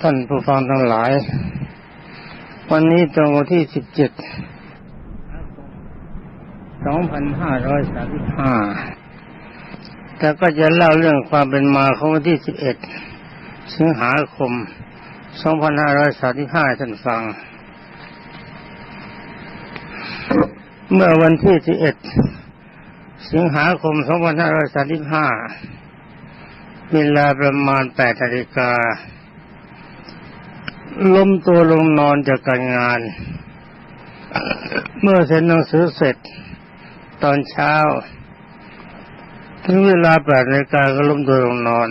ท่านผู้ฟังทั้งหลาย วันนี้ตรงวันที่สิบเจ็ดสองพันห้าร้อยสามสิบห้าแต่ก็จะเล่าเรื่องความเป็นมาของวันที่สิบเอ็ดสิงหาคมสองพันห้าร้อยสามสิบห้าท่านฟัง เมื่อวันที่สิบเอ็ดสิงหาคมสองพันห้าร้อยสามสิบห้าเวลาประมาณแปดนาฬิกา ล้มตัวลงนอนจากการงาน เมื่อเซ็นหนังสือเสร็จ ตอนเช้า ถึงเวลาแปดนาฬิกาก็ล้มตัวลงนอน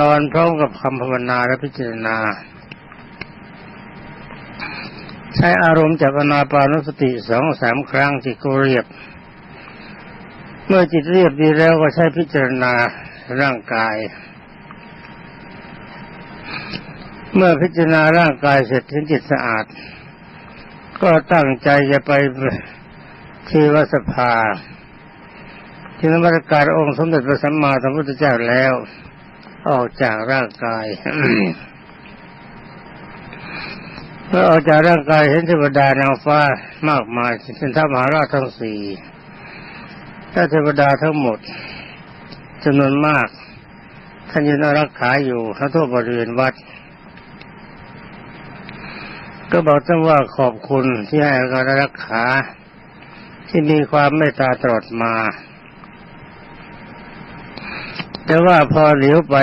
นอนพร้อมกับคำภาวนาและพิจารณา ใช้อารมณ์จากอนาปานุสติสองสามครั้งจิตก็เรียบ เมื่อจิตเรียบดีแล้วก็ใช้พิจารณาร่างกาย เมื่อพิจารณาร่างกายเสร็จถึงจิตสะอาด ก็ตั้งใจจะไปที่วัดสภาที่นมัสการองค์สมเด็จพระสัมมาสัมพุทธเจ้าแล้ว ออกจากร่างกาย เมื่อออกจากร่างกายเห็นเทวดานางฟ้ามากมายเช่นท้ามหาราชทั้งสี่ถ้าเทวดาทั้งหมดจำนวนมาก ท่านยืนรักขาอยู่ทั้งทั่วบริเวณวัด ก็บอกท่านว่าขอบคุณที่ให้การรักษาที่มีความเมตตาตลอดมา แต่ว่าพอเหลียวไป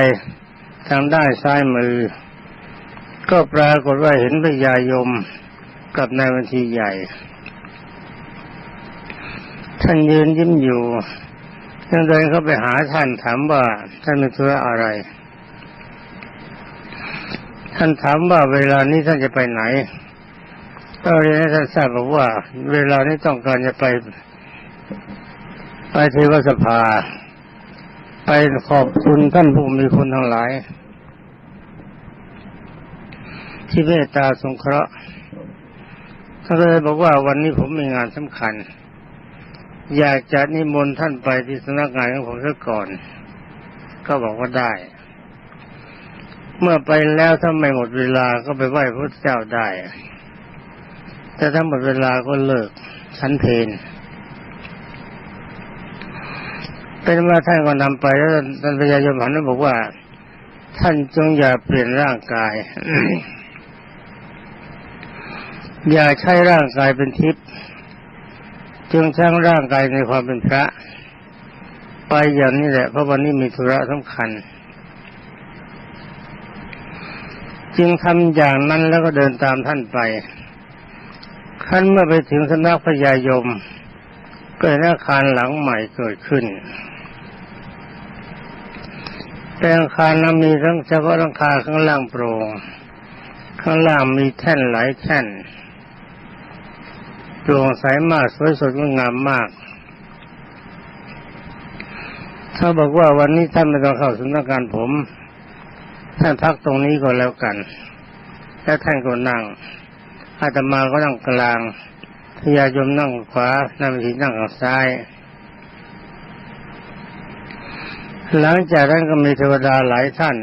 ทางด้านซ้ายมือ ก็ปรากฏว่าเห็นพญายมกับนายบัญชีใหญ่ ท่านยืนยิ้มอยู่ท่านเดินเข้าไปหาท่านถามว่าท่านมีธุระอะไร ท่านถามว่าเวลานี้ท่านจะไปไหนก็เรียนให้ท่านทราบบอกว่า เวลานี้ต้องการจะไปไปเทวสภา ไปขอบคุณท่านผู้มีคุณทั้งหลาย ที่เมตตาสงเคราะห์ท่านก็เลยบอกว่าวันนี้ผมมีงานสำคัญ อยากจะนิมนต์ท่านไปที่สำนักงานของผมซะก่อน ก็บอกว่าได้ เมื่อไปแล้วถ้าไม่หมดเวลาก็ไปไหว้พระเจ้าได้ แต่ถ้าหมดเวลาก็เลิกชั้นเพนเป็นว่าท่านก็นำไปแล้วท่านพญายมหันบอกว่า ท่านจงอย่าเปลี่ยนร่างกาย อย่าใช้ร่างกายเป็นทิพย์จึงช่างร่างกายในความเป็นพระ ไปอย่างนี้แหละ เพราะวันนี้มีธุระสำคัญ จึงทำอย่างนั้นแล้วก็เดินตามท่านไปขั้นเมื่อไปถึงสำนักพญายมก็เห็นอาคารหลังใหม่เกิดขึ้นแต่อาคารนั้นมีทั้งเฉพาะหลังคาข้างล่างโปร่งข้างล่างมีแท่นหลายแท่น โปร่งใสมากสวยสดงดงามมาก ถ้าบอกว่าวันนี้ท่านไม่ต้องเข้าสำนักงานผม ท่านพักตรงนี้ก็แล้วกัน แล้วท่านก็นั่ง อาตมาก็นั่งกลางพญายมนั่งขวานางทีนั่งข้างซ้าย หลังจากนั้นก็มีเทวดาหลายท่าน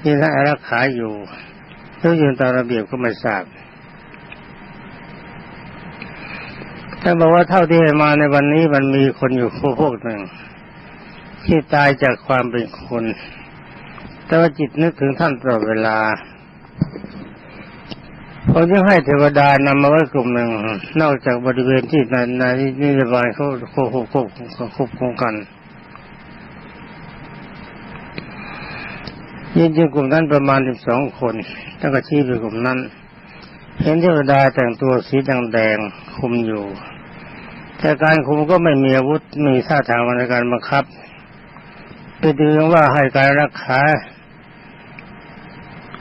ที่ท่านอารักขาอยู่แล้วยืนตามระเบียบก็ไม่ทราบ ท่านบอกว่าเท่าที่มาในวันนี้มันมีคนอยู่พวกหนึ่ง ที่ตายจากความเป็นคน แต่ว่าจิตนึกถึงท่านตลอดเวลาผมยังให้เทวดานำมาไว้กลุ่มหนึ่ง นอกจากบริเวณที่ในในนิรบาลเขาควบคุมควบควบคุมกันยิงจริงกลุ่มนั้นประมาณสิบสองคนตั้งกระชี้ไปกลุ่มนั้น เห็นเทวดาแต่งตัวสีแดงๆคุมอยู่ แต่การคุมก็ไม่มีอาวุธมีท่าทางในการบังคับ ไปดูว่าให้การรักษา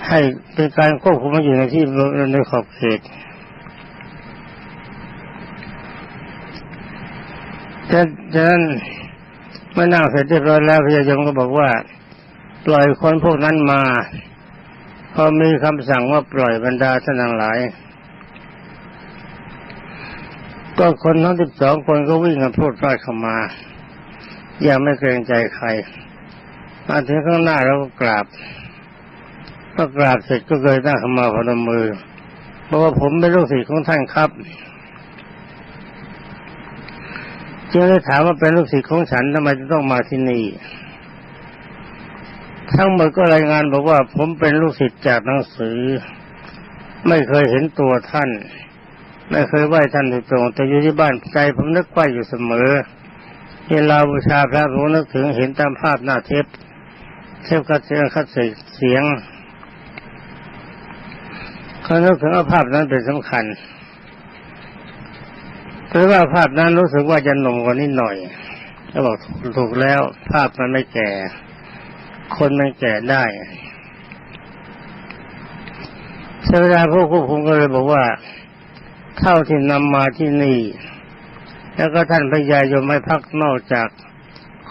ให้เป็นการควบคุมมาอยู่ในที่ในขอบเขตฉะนั้นเมื่อนั่งเสร็จเรียบร้อยแล้วพญายมก็บอกว่า ปล่อยคนพวกนั้นมาพอมีคำสั่งว่าปล่อยบรรดาท่านทั้งหลาย ก็คนทั้งสิบสองคนก็วิ่งกันพรวดพลาดเข้ามา ยังไม่เกรงใจใครมาถึงข้างหน้าเราก็กราบก็กราบเสร็จก็เลยนั่งข้ามาพนมมือบอกว่าผมเป็นลูกศิษย์ของท่านครับจึงได้ถามว่าเป็นลูกศิษย์ของฉันทำไมจะต้องมาที่นี่ทั้งหมดก็รายงานบอกว่าผมเป็นลูกศิษย์จากหนังสือ ไม่เคยเห็นตัวท่าน ไม่เคยไหว้ท่านโดยตรง แต่อยู่ที่บ้านใจผมนึกไหว้อยู่เสมอ เวลาบูชาพระผมนึกถึงเห็นตามภาพหน้าเทปเทปคัดเสียงคัดเสียงเขานึกถึงว่าภาพนั้นเป็นสำคัญเพราะว่าภาพนั้นรู้สึกว่าจะหนุ่มกว่านิดหน่อยเขาบอกถูกแล้ว ภาพมันไม่แก่ คนมันแก่ได้เสดาผู้ควบคุมก็เลยบอกว่า เท่าที่นำมาที่นี่ แล้วก็ท่านพญายมไม่พักนอกจาก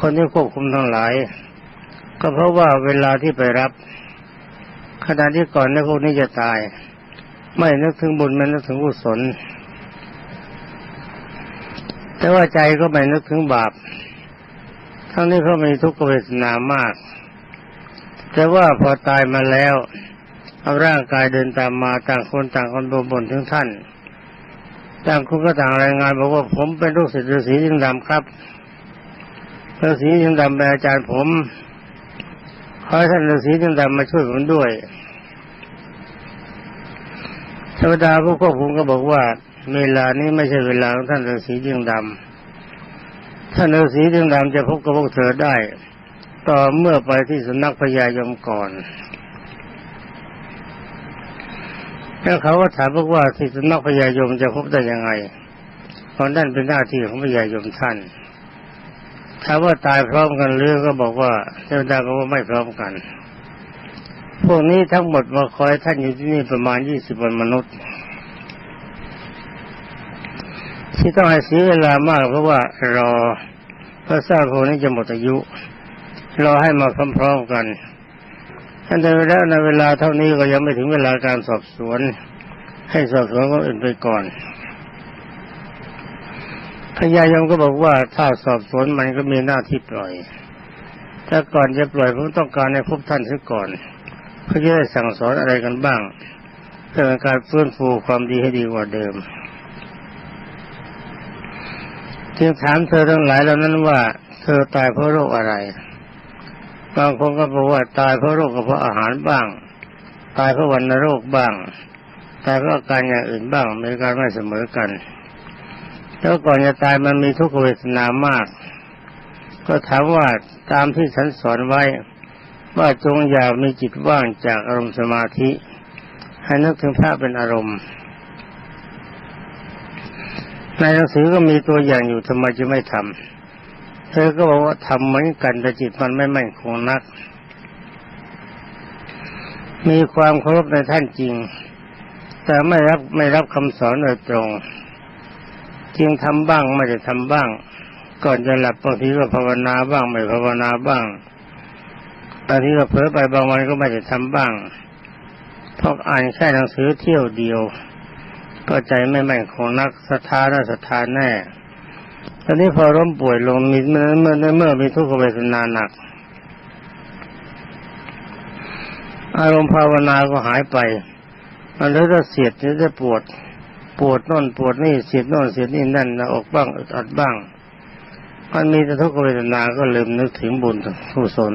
คนที่ควบคุมทั้งหลาย ก็เพราะว่าเวลาที่ไปรับ ขณะที่ก่อนในพวกนี้จะตาย ไม่นึกถึงบุญไม่นึกถึงกุศลแต่ว่าใจก็ไม่นึกถึงบาป ทั้งนี้เขามีทุกขเวทนามาก แต่ว่าพอตายมาแล้วเอาร่างกายเดินตามมาต่างคนต่างคนบ่นถึงท่าน ต่างคนก็ต่างรายงานบอกว่าผมเป็นลูกศิษย์ฤาษียิงดำครับฤาษียิงดำเป็นอาจารย์ผม ขอท่านฤาษียิงดำมาช่วยผมด้วยเทวดาผู้ควบคุมก็บอกว่าเวลานี้ไม่ใช่เวลาของท่านฤาษียิงดำท่านฤาษียิงดำจะพบกับพวกเธอได้ ต่อเมื่อไปที่สำนักพญายมก่อน แล้วเขาก็ถามบอกว่าที่สำนักพญายมจะพบได้ยังไงเพราะนั่นเป็นหน้าที่ของพญายมท่านถามว่าตายพร้อมกันหรือก็บอกว่าเจ้าดาก็ว่าไม่พร้อมกัน พวกนี้ทั้งหมดมาคอยท่านอยู่ที่นี่ประมาณยี่สิบวันมนุษย์ ที่ต้องให้เสียเวลามาก เพราะว่ารอพระทราบพวกนี้จะหมดอายุรอให้มาพร้อมๆกัน ท่านแต่แล้วในเวลาเท่านี้ก็ยังไม่ถึงเวลาการสอบสวน ให้สอบสวนก็อื่นไปก่อนพญายมก็บอกว่าถ้าสอบสวนมันก็มีหน้าที่ปล่อย ถ้าก่อนจะปล่อยผมต้องการให้พบท่านเสียก่อน เพื่อจะได้สั่งสอนอะไรกันบ้างเพื่อการฟื้นฟูความดีให้ดีกว่าเดิม จึงถามเธอทั้งหลายเหล่านั้นว่า เธอตายเพราะโรคอะไร บางคนก็บอกว่าตายเพราะโรคกระเพราะอาหารบ้าง ตายเพราะวันโรคบ้าง ตายเพราะอาการอย่างอื่นบ้างมีการไม่เสมอกัน แล้วก่อนจะตายมันมีทุกขเวทนามาก ก็ถามว่าตามที่ฉันสอนไว้ว่าจงอย่ามีจิตว่างจากอารมณ์สมาธิ ให้นึกถึงพระเป็นอารมณ์ ในหนังสือก็มีตัวอย่างอยู่ทำไมจะไม่ทำ เธอก็บอกว่าทำเหมือนกันแต่จิตมันไม่มั่นคงนัก มีความเคารพในท่านจริง แต่ไม่รับไม่รับคำสอนโดยตรง จึงทำบ้างไม่ได้ทำบ้าง ก่อนจะหลับบางทีก็ภาวนาบ้างไม่ภาวนาบ้างบางทีก็เผลอไปบางวันก็ไม่ได้ทำบ้างเพราะอ่านแค่หนังสือเที่ยวเดียว ก็ใจไม่แม่นของนักศรัทธาน่าศรัทธาแน่ ตอนนี้พอร่มป่วยลงมีเมื่อเมื่อเมื่อมีทุกขเวทนาหนัก อารมณ์ภาวนาก็หายไป มันเลยจะเสียดจะปวด ปวดน่นปวดนี่เสียดน่นเสียดนี่นั่นนะอกบ้างอึดอัดบ้าง มันมีแต่ทุกขเวทนาก็ลืมนึกถึงบุญกุศล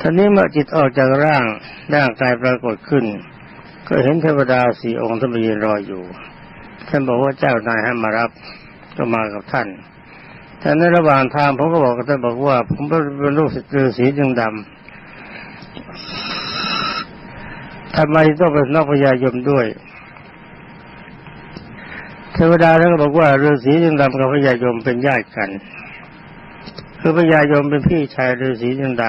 ท่านี้เมื่อจิตออกจากร่างร่างกายปรากฏขึ้น ก็เห็นเทวดาสี่องค์ท่านยืนรออยู่ ท่านบอกว่าเจ้านายให้มารับก็มากับท่านแต่ในระหว่างทางผมก็บอกกับท่านบอกว่า ผมเป็นลูกฤาษีจึงดำทำไมต้องเป็นนอกพญายมด้วยเทวดาท่านก็บอกว่าฤาษีจึงดำกับพญายมเป็นญาติกัน คือพญายมเป็นพี่ชายฤาษีจึงด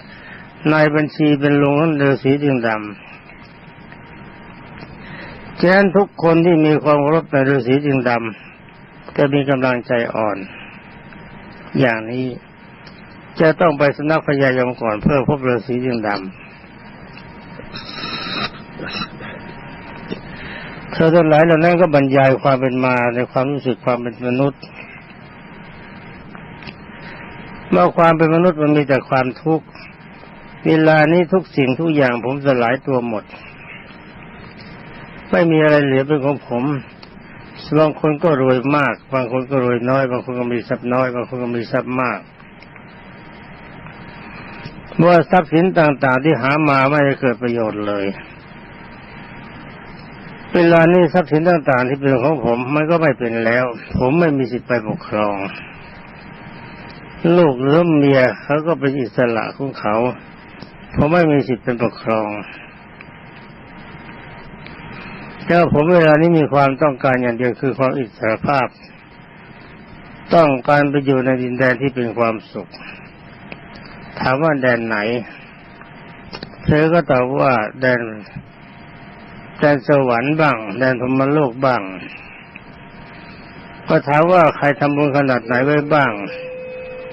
ำนายบัญชีเป็นลุงของฤาษีจึงดำ ฉะนั้นทุกคนที่มีความเคารพในฤาษีจึงดำจะมีกำลังใจอ่อน อย่างนี้จะต้องไปสนักพญายมก่อนเพื่อพบฤาษีจึงดำเธอทั้งหลายเหล่านั้นก็บรรยายความเป็นมาในความรู้สึกความเป็นมนุษย์เมื่อความเป็นมนุษย์มันมีแต่ความทุกข์เวลานี้ทุกสิ่งทุกอย่างผมสลายตัวหมด ไม่มีอะไรเหลือเป็นของผมบางคนก็รวยมาก บางคนก็รวยน้อย บางคนก็มีทรัพย์น้อย บางคนก็มีทรัพย์มากเมื่อทรัพย์สินต่าง ๆ ที่หามาไม่ได้เกิดประโยชน์เลย เวลานี้ทรัพย์สินต่าง ๆ ที่เป็นของผมมันก็ไม่เป็นแล้ว ผมไม่มีสิทธิ์ไปปกครอง ลูกหรือเมียเขาก็เป็นอิสระของเขา ผมไม่มีสิทธิ์เป็นปกครอง แต่ผมเวลานี้มีความต้องการอย่างเดียวคือความอิสรภาพ ต้องการไปอยู่ในดินแดนที่เป็นความสุข ถามว่าแดนไหน เธอก็ตอบว่าแดนแดนสวรรค์บ้าง แดนพมโลกบ้าง ก็ถามว่าใครทำบุญขนาดไหนไว้บ้าง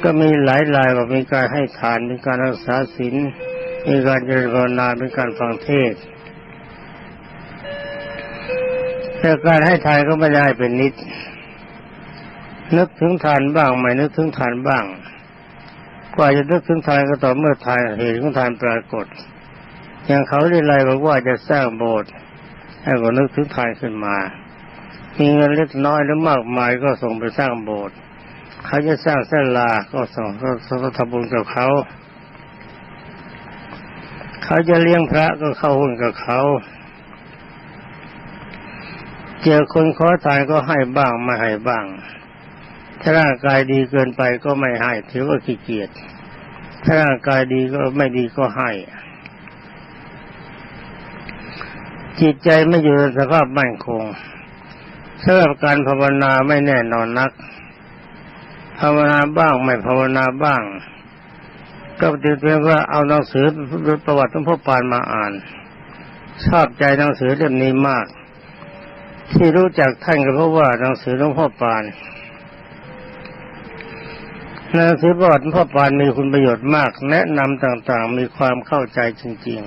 ก็มีหลายรายว่ามีการให้ทานมีการรักษาศีลมีการเจริญภาวนามีการฟังเทศน์ แต่การให้ทานก็ไม่ได้เป็นนิด นึกถึงทานบ้างไม่นึกถึงทานบ้าง กว่าจะนึกถึงทานก็ต่อเมื่อทานเหตุของทานปรากฏ อย่างเขาได้ไรบอกว่าจะสร้างโบสถ์ให้ก็นึกถึงทานขึ้นมา มีเงินเล็กน้อยหรือมากมายก็ส่งไปสร้างโบสถ์เขาจะสร้างเส้นลาก็ส่งก็ทำบุญกับเขา เขาจะเลี้ยงพระก็เข้าหุ้นกับเขา เจอคนขอทานก็ให้บ้างไม่ให้บ้าง ถ้าร่างกายดีเกินไปก็ไม่ให้ถือว่าขี้เกียจถ้าร่างกายดีก็ไม่ดีก็ให้ จิตใจไม่อยู่ในสภาพมั่นคงสำหรับการภาวนาไม่แน่นอนนัก ภาวนาบ้างไม่ภาวนาบ้าง ก็ติดเพียงว่าเอาหนังสือประวัติของพ่อปานมาอ่าน ชอบใจหนังสือเล่มนี้มาก ที่รู้จักท่านก็เพราะว่าหนังสือหลวงพ่อปานหนังสือประวัติหลวงพ่อปานมีคุณประโยชน์มาก แนะนำต่างๆ มีความเข้าใจจริง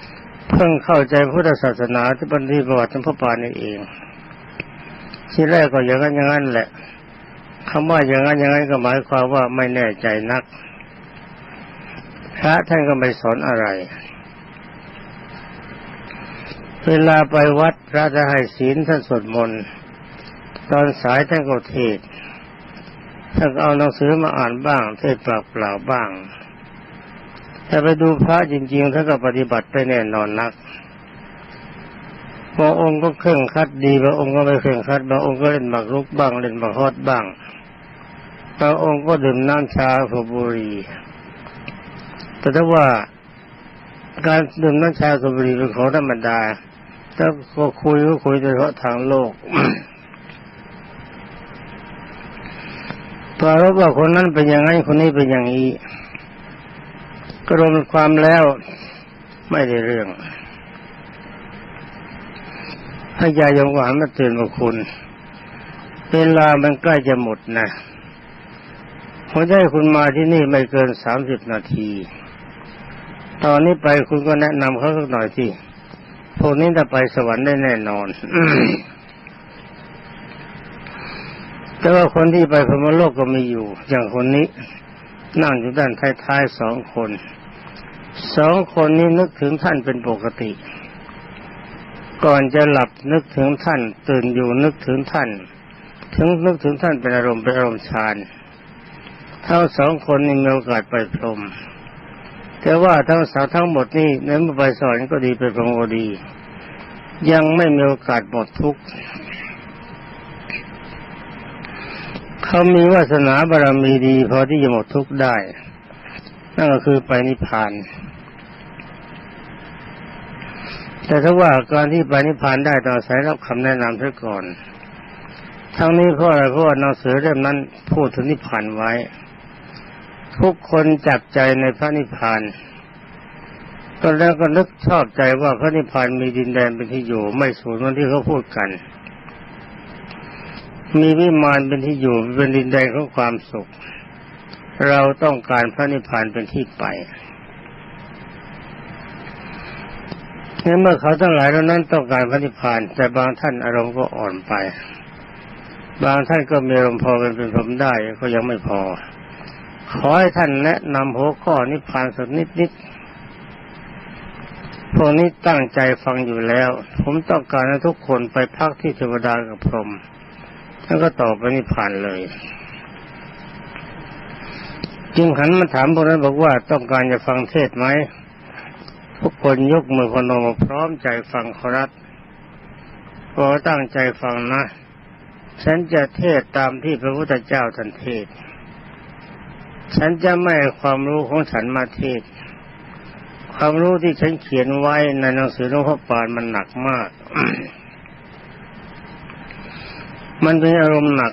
ๆ เพิ่งเข้าใจพุทธศาสนาที่บันทึกประวัติหลวงพ่อปานนี่เอง ที่แรกก็อย่างนั้นอย่างนั้นแหละคำว่าอย่างนั้นอย่างนั้นก็หมายความว่าไม่แน่ใจนักพระท่านก็ไม่สอนอะไร เวลาไปวัดพระจะให้ศีลท่านสวดมนต์ตอนสายท่านก็เทศท่านก็เอาหนังสือมาอ่านบ้าง เทศเปล่าเปล่าบ้าง แต่ไปดูพระจริงๆท่านก็ปฏิบัติได้แน่นอนนักบางองค์ก็เคร่งคัดดีบางองค์ก็ไม่เคร่งคัดบางองค์ก็เล่นหมากรุกบ้าง เล่นหมากฮอดบ้างบางองค์ก็ดื่มน้ำชาสูบบุรีแต่ถ้าว่าการดื่มน้ำชาสูบบุรีเป็นของธรรมดา ถ้าก็คุยก็คุยเฉพาะทางโลกพอรู้ว่าคนนั้นเป็นอย่างนั้นคนนี้เป็นอย่างนี้กรวมความแล้วไม่ได้เรื่องให้ยายยงหวานมาเตือนกับคุณ เวลามันใกล้จะหมดนะผมได้คุณมาที่นี่ไม่เกินสามสิบนาที ตอนนี้ไปคุณก็แนะนำเขาสักหน่อยที่ พวกนี้จะไปสวรรค์ได้แน่นอนแต่ว่าคนที่ไปพรมโลกก็มีอยู่ อย่างคนนี้ นั่งอยู่ด้านท้ายๆสองคนสองคนนี้นึกถึงท่านเป็นปกติ ก่อนจะหลับนึกถึงท่าน ตื่นอยู่นึกถึงท่าน ถึงนึกถึงท่านเป็นอารมณ์เป็นอารมณ์ฌานเทั้งสองคนนี้มีโอกาสไปพรม แต่ว่าทั้งสาวทั้งหมดนี่ในมือไปสอนก็ดีไปพรหมก็ดี ยังไม่มีโอกาสหมดทุกข์เขามีวาสนาบารมีดีพอที่จะหมดทุกข์ได้ นั่นก็คือไปนิพพานแต่ถ้าว่าการที่ไปนิพพานได้ต้องอาศัยรับคำแนะนำซะก่อน ทั้งนี้เพราะอะไรเพราะว่านังสือเล่มนั้นพูดถึงนิพพานไว้ ทุกคนจับใจในพระนิพพานตอนแรกก็นึกชอบใจว่าพระนิพพานมีดินแดนเป็นที่อยู่ ไม่สูญเหมือนที่เขาพูดกัน มีวิมานเป็นที่อยู่เป็นดินแดนของความสุข เราต้องการพระนิพพานเป็นที่ไปเมื่อเขาทั้งหลายเหล่านั้นต้องการพระนิพพาน แต่บางท่านอารมณ์ก็อ่อนไป บางท่านก็มีอารมณ์พอเป็นเป็นผมได้ก็ยังไม่พอ ขอให้ท่านแนะนำหัวข้อนิพพานสักนิดนิดพวกนี้ตั้งใจฟังอยู่แล้ว ผมต้องการให้ทุกคนไปพักที่เทวดากับพรหมท่านก็ตอบไปนิพพานเลย จึงหันมาถามพวกนั้นบอกว่าต้องการจะฟังเทศไหมทุกคนยกมือพนมพร้อมใจฟังขอรับขอตั้งใจฟังนะ ฉันจะเทศตามที่พระพุทธเจ้าท่านเทศ ฉันจะไม่ความรู้ของฉันมาเทศ ความรู้ที่ฉันเขียนไว้ในหนังสือหลวงพ่อปานมันหนักมาก มันเป็นอารมณ์หนัก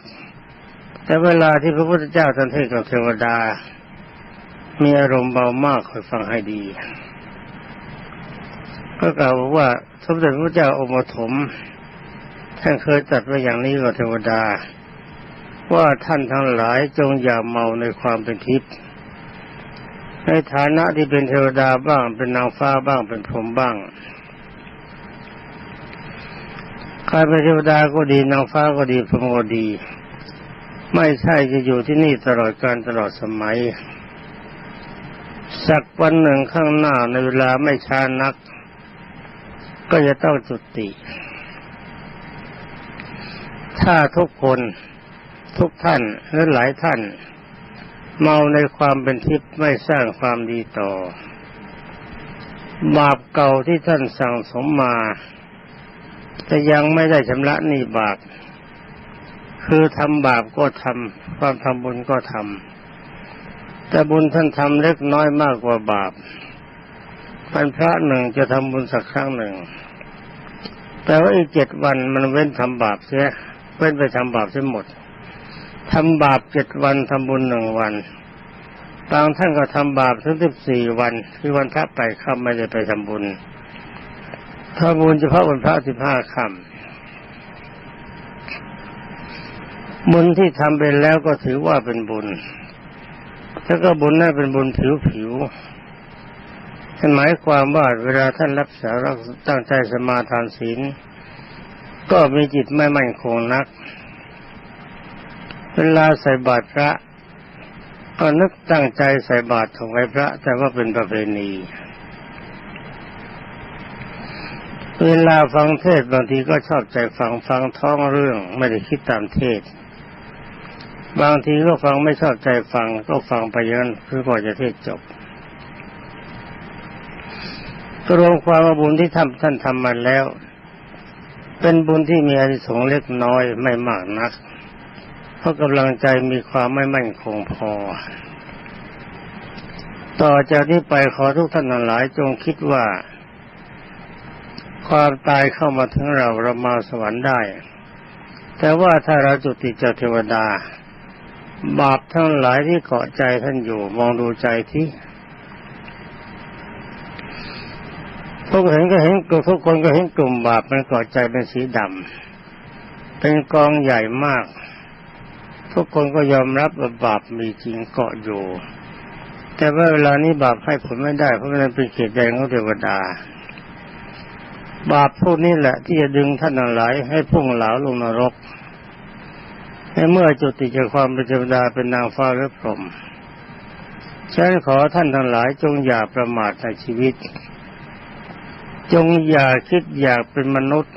แต่เวลาที่พระพุทธเจ้าท่านเทศกับเทวดา มีอารมณ์เบามากคอยฟังให้ดี ก็กล่าวว่าสมเด็จพระเจ้าอมถมท่านเคยตรัดไว้อย่างนี้กับเทวดา ว่าท่านทั้งหลายจงอย่าเมาในความเป็นทิพย์ในฐานะที่เป็นเทวดาบ้างเป็นนางฟ้าบ้างเป็นพรหมบ้างใครเป็นเทวดาก็ดีนางฟ้าก็ดีพรหมก็ดี ไม่ใช่จะอยู่ที่นี่ตลอดการตลอดสมัย สักวันหนึ่งข้างหน้าในเวลาไม่ช้านัก ก็จะต้องจุติ ถ้าทุกคน ทุกท่านและหลายท่าน เมาในความเป็นทิพย์ไม่สร้างความดีต่อ บาปเก่าที่ท่านสั่งสมมาจะยังไม่ได้ชำระหนี้บาป คือทำบาปก็ทำความทำบุญก็ทำแต่บุญท่านทำเล็กน้อยมากกว่าบาปพันพระหนึ่งจะทำบุญสักครั้งหนึ่ง แต่ว่าอีกเจ็ดวันมันเว้นทำบาปเสียเว้นไปทำบาปเสียหมด ทำบาปเจ็ดวันทำบุญหนึ่งวันบางท่านก็ทำบาปถึงสิบสี่วันคือวันพระไปค่ำไม่ได้ไปทำบุญทำบุญเฉพาะวันพระสิบห้าค่ำบุญที่ทำไปแล้วก็ถือว่าเป็นบุญ แล้วก็บุญนั้นเป็นบุญผิวผิวหมายความว่าเวลาท่านรับสาระตั้งใจสมาทานศีลก็มีจิตไม่มั่นคงนัก เวลาใส่บาตรพระ ก็นึกตั้งใจใส่บาตรถวายพระ แต่ว่าเป็นประเพณี เวลาฟังเทศบางทีก็ชอบใจฟังฟังท้องเรื่องไม่ได้คิดตามเทศ บางทีก็ฟังไม่ชอบใจฟังก็ฟังไปยันเพื่อกว่าจะเทศจบก็รวมความว่าบุญที่ทำท่านทำมาแล้ว เป็นบุญที่มีอานิสงส์เล็กน้อยไม่มากนัก ราะกำลังใจมีความไม่มั่นคงพอ ต่อจากนี้ไปขอทุกท่านหลายจงคิดว่า ความตายเข้ามาถึงเราเรามาสวรรค์ได้ แต่ว่าถ้าเราจุติจากเทวดา บาปทั้งหลายที่เกาะใจท่านอยู่มองดูใจที่ทุกเห็นก็เห็นทุกคนก็เห็นกลุ่มบาปมันก่อใจเป็นสีดำเป็นกองใหญ่มาก ทุกคนก็ยอมรับว่าบาปมีจริงเกาะอยู่ แต่ว่าเวลานี้บาปให้ผลไม่ได้เพราะมันเป็นเขตแดงของเทวดา บาปพวกนี้แหละ ที่จะดึงท่านทั้งหลายให้พุ่งเหลาลงนรกให้เมื่อจุติจากความเป็นเทวดาเป็นนางฟ้าหรือพรหมฉันขอท่านทั้งหลายจงอย่าประมาทในชีวิต จงอย่าคิดอยากเป็นมนุษย์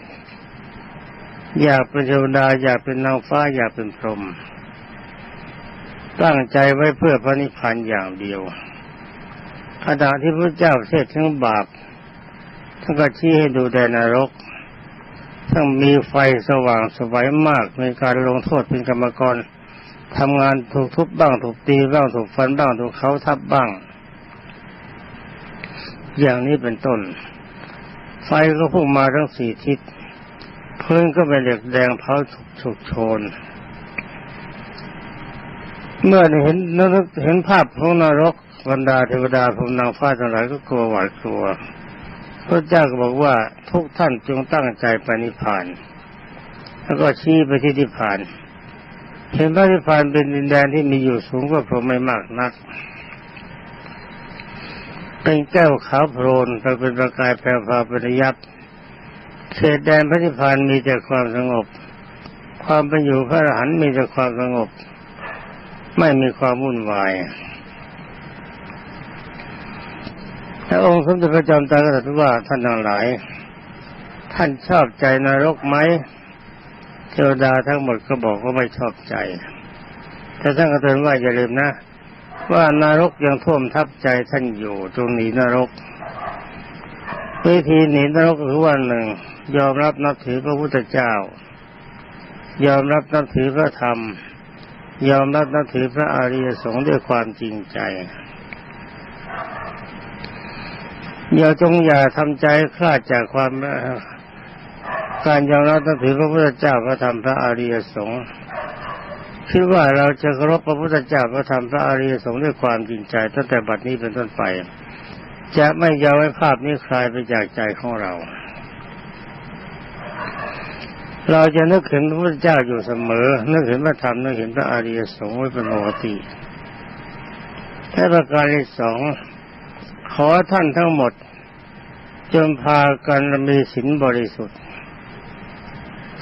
อยากเป็นเทวดาอยากเป็นนางฟ้าอยากเป็นพรหม ตั้งใจไว้เพื่อพระนิพพานอย่างเดียวขณะที่พระเจ้าเสด็จทศถึงบาปท่านก็ชี้ให้ดูแดนนรกทั้งมีไฟสว่างสวัยมากมีการลงโทษเป็นกรรมกรทำงานถูกทุบบ้างถูกตีบ้างถูกฟันบ้างถูกเขาทับบ้าง อย่างนี้เป็นต้น ไฟก็พุ่งมาทั้งสี่ทิศพื้นก็เป็นเหล็กแดงเผาฉุกโชน เมื่อเห็นนรกเห็นภาพของนรกบรรดาเทวดาพรมนางฟ้าทั้งหลายก็กลัวหวาดกลัวพระเจ้าก็บอกว่าทุกท่านจงตั้งใจปนิพาน แล้วก็ชี้ไปที่นิพพาน เห็นพระนิพพานเป็นดินแดนที่มีอยู่สูงกว่าพรหมไม่มากนัก เป็นแก้วขาวโพลนไปเป็นประกายแพรวพาประยับเขตแดนพระนิพพานมีแต่ความสงบ ความเป็นอยู่พระอรหันต์มีแต่ความสงบ ไม่มีความวุ่นวายพระองค์สมเด็จพระจอมไตรก็ตรัสว่าท่านทั้งหลาย ท่านชอบใจนรกไหมเทวดาทั้งหมดก็บอกว่าไม่ชอบใจ แต่ท่านก็เตือนว่าอย่าลืมนะ ว่านรกยังท่วมทับใจท่านอยู่ตรงหนีนรกวิธีหนีนรกคือว่าหนึ่งยอมรับนับถือพระพุทธเจ้า ยอมรับนับถือพระธรรม ยอมรับนับถือพระอริยสงฆ์ด้วยความจริงใจอย่าจงอย่าทำใจคลาดจากความการยอมรับนับถือพระพุทธเจ้าพระธรรมพระอริยสงฆ์คิดว่าเราจะเคารพพระพุทธเจ้าพระธรรมพระอริยสงฆ์ด้วยความจริงใจตั้งแต่บัดนี้เป็นต้นไป จะไม่ยอมให้ภาพนี้คลายไปจากใจของเรา เราจะนึกถึงพระพุทธเจ้าอยู่เสมอ นึกเห็นพระธรรมนึกเห็นพระอริยสงฆ์ไว้เป็นปกติและประการที่สองขอท่านทั้งหมด จงพากันมีศีลบริสุทธิ์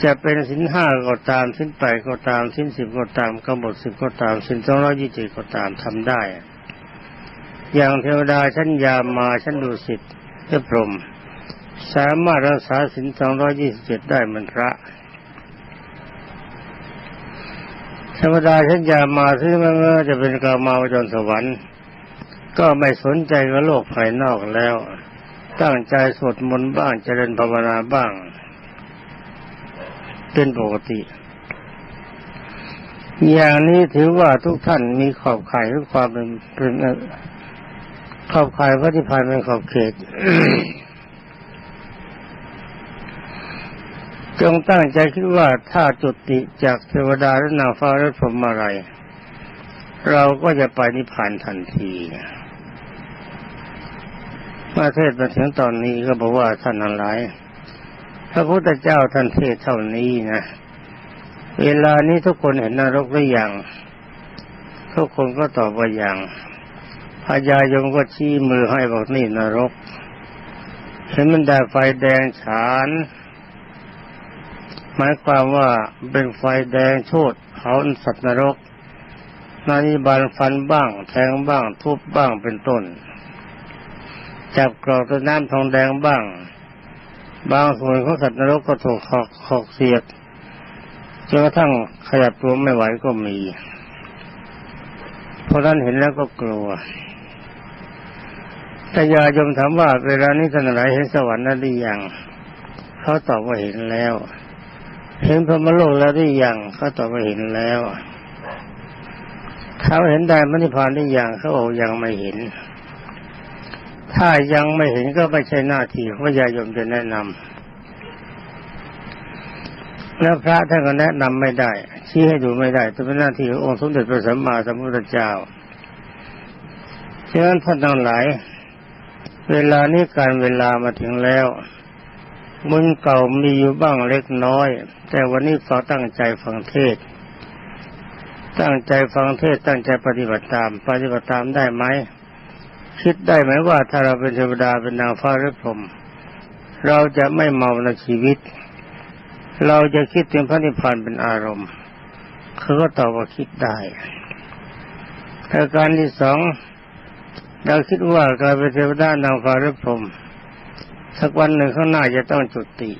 จะเป็นสินห้าก็ตามสินแปดก็ตามสินสิบก็ตามกำหนดสิบก็ตามสินสองร้อยยี่สิบก็ตามทำได้ อย่างเทวดาชั้นยามาชั้นดุสิตเทพพรหมสามารถรักษาสินสองร้อยยี่สิบเจ็ดได้มือนพระ เทวดาชั้นยามมาซึ่งแม้ว่าจะเป็นกามาวจรสวรรค์ ก็ไม่สนใจกับโลกภายนอกแล้ว ตั้งใจสวดมนต์บ้างเจริญภาวนาบ้าง เป็นปกติ อย่างนี้ถือว่าทุกท่านมีขอบข่ายทุกความเป็นเป็นขอบข่ายพระนิพพานเป็นขอบเขต จงตั้งใจคิดว่าถ้าจุติจากเทวดาและนางฟ้าและพรหมอะไร เราก็จะไปนิพพานทันทีมาเทศมาถึงตอนนี้ก็บอกว่าท่านทั้งหลายพระพุทธเจ้าท่านเทศเท่านี้นะเวลานี้ทุกคนเห็นนรกหรือยังทุกคนก็ตอบว่ายังพญายมก็ชี้มือให้บอกนี่นรก เห็นมันได้ไฟแดงฉาน หมายความว่าเป็นไฟแดงโชดเผาสัตว์นรกนานิบาลฟันบ้าง แทงบ้าง ทุบบ้างเป็นต้น จับกรอกต้นน้ำทองแดงบ้าง บางส่วนของสัตว์นรกก็ถูกขอกขอกเสียดจนกระทั่งขยับตัวไม่ไหวก็มี เพราะนั้นเห็นแล้วก็กลัวแต่ยายมถามว่าเวลานี้ท่านไหนเห็นสวรรค์นั้นหรือยังเขาตอบว่าเห็นแล้ว เห็นพระมโลกแล้วหรือยังเขาตอบว่าเห็นแล้วเขาเห็นได้มรรคนิพพานหรือยังเขาบอกยังไม่เห็น ถ้ายังไม่เห็นก็ไม่ใช่หน้าที่ของยายมจะแนะนำแล้วพระท่านก็แนะนำไม่ได้ ชี้ให้ดูไม่ได้แต่เป็นหน้าที่ขององค์สมเด็จพระสัมมาสัมพุทธเจ้าฉะนั้นท่านทั้งหลาย เวลานี้การเวลามาถึงแล้ว บุญเก่ามีอยู่บ้างเล็กน้อย แต่วันนี้ขอตั้งใจฟังเทศ ตั้งใจฟังเทศตั้งใจปฏิบัติตาม ปฏิบัติตามได้ไหมคิดได้ไหมว่าถ้าเราเป็นเทวดาเป็นนางฟ้าหรือพรหมเราจะไม่เมาในชีวิต เราจะคิดถึงพระนิพพานเป็นอารมณ์เขาก็ตอบว่าคิดได้แต่การที่สองเราคิดว่าการเป็นเทวดานางฟ้าหรือพรหม สักวันหนึ่งข้างหน้าจะต้องจุติ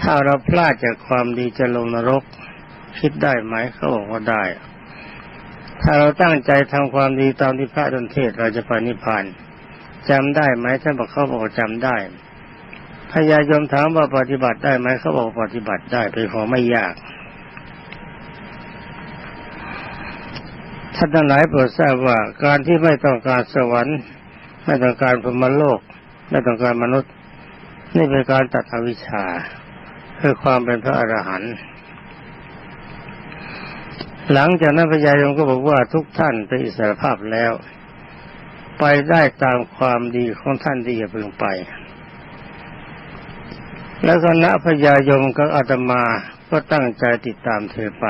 ถ้าเราพลาดจากความดีจะลงนรก คิดได้ไหมเขาบอกว่าได้ ถ้าเราตั้งใจทำความดีตามที่พระดนเทศเราจะไปนิพพานจำได้ไหมท่านบอกเขาบอกจำได้พญายมถามว่าปฏิบัติได้ไหมเขาบอกปฏิบัติได้เป็นของไม่ยากท่านทั้งหลายโปรดทราบว่าการที่ไม่ต้องการสวรรค์ไม่ต้องการพรมโลก ไม่ต้องการมนุษย์ นี่เป็นการตัดอวิชชาเพื่อความเป็นพระอรหันต์หลังจากนั้นพญายมก็บอกว่าทุกท่านเป็นอิสรภาพแล้ว ไปได้ตามความดีของท่านที่จะพึงไป แล้วคณะพญายมกับอาตมาก็ตั้งใจติดตามเธอไป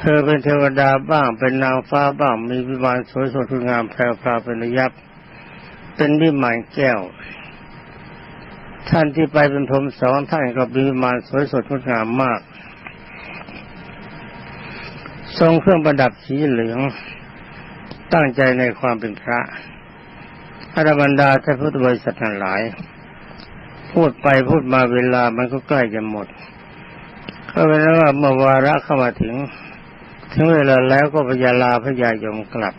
เธอเป็นเทวดาบ้างเป็นนางฟ้าบ้างมีวิมานสวยสดงามแพรวพราวเป็นระยับ เป็นวิมานแก้ว ท่านที่ไปเป็นพรมสองท่านก็มีวิมานสวยสดงดงามมาก ทรงเครื่องประดับสีเหลือง ตั้งใจในความเป็นพระอรบรรดาท่านพุทธบริษัททั้งหลาย พูดไปพูดมาเวลามันก็ใกล้จะหมด ก็เป็นว่าเมื่อวาระเข้ามาถึง ถึงเวลาแล้วก็พยาลาพญายมกลับ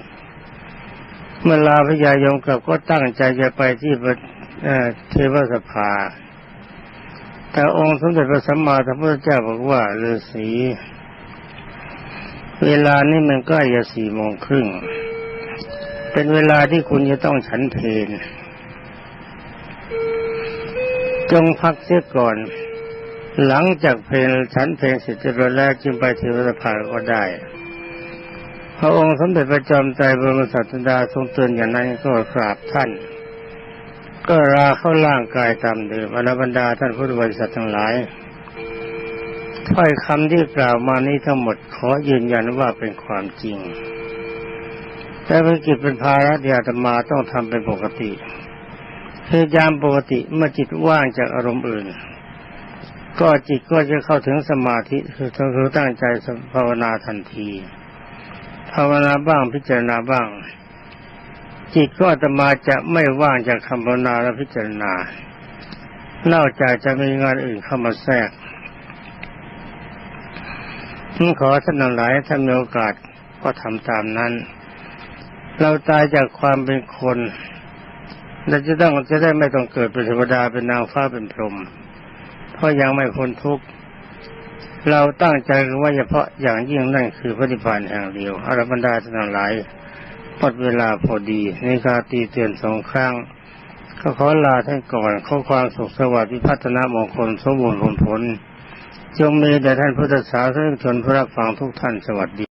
เมื่อลาพญายมกลับก็ตั้งใจจะไปที่เอ่อเทวสภา แต่องค์สมเด็จพระสัมมาสัมพุทธเจ้าบอกว่าฤาษีเวลานี้มันใกล้จะสี่โมงครึ่ง เป็นเวลาที่คุณจะต้องฉันเพลจงพักเสียก่อน หลังจากเพลงฉันเพลงเสร็จเรียบร้อยแล้วจึงไปเทวสภาก็ได้ ระองค์สมเด็จพระจอมไตรบรมศาสดาทรงเตือนอย่างนั้นก็กราบท่าน ก็ลาเข้าร่างกายตามเดิมอรบรรดาท่านพุทธบริษัททั้งหลายถ้อยคำที่กล่าวมานี้ทั้งหมดขอยืนยันว่าเป็นความจริง แต่ภารกิจเป็นภาระที่อาตมาต้องทำเป็นปกติคือยามปกติเมื่อจิตว่างจากอารมณ์อื่น ก็จิตก็จะเข้าถึงสมาธิคือคือตั้งใจภาวนาทันที ภาวนาบ้างพิจารณาบ้าง จิตก็อาตมาจะไม่ว่างจากคำภาวนาและพิจารณา นอกจากจะมีงานอื่นเข้ามาแทรกผมขอท่านหลายถ้ามีโอกาสก็ทำตามนั้น เราตายจากความเป็นคนเราจะต้องจะได้ไม่ต้องเกิดเป็นเทวดาเป็นนางฟ้าเป็นพรหมเพราะยังไม่พ้นทุกข์ เราตั้งใจว่าเฉพาะอย่างยิ่งนั่นคือพระนิพพานแห่งเดียวอรบรรดาทั้งหลายหมดเวลาพอดีในการตีเตือนสองครั้งก็ขอลาท่านก่อนขอความสุขสวัสดิ์พิพัฒนามงคลสมบูรณ์ผลผล จงมีแด่ท่านพุทธศาสนิกชนผู้รับฟังทุกท่านสวัสดี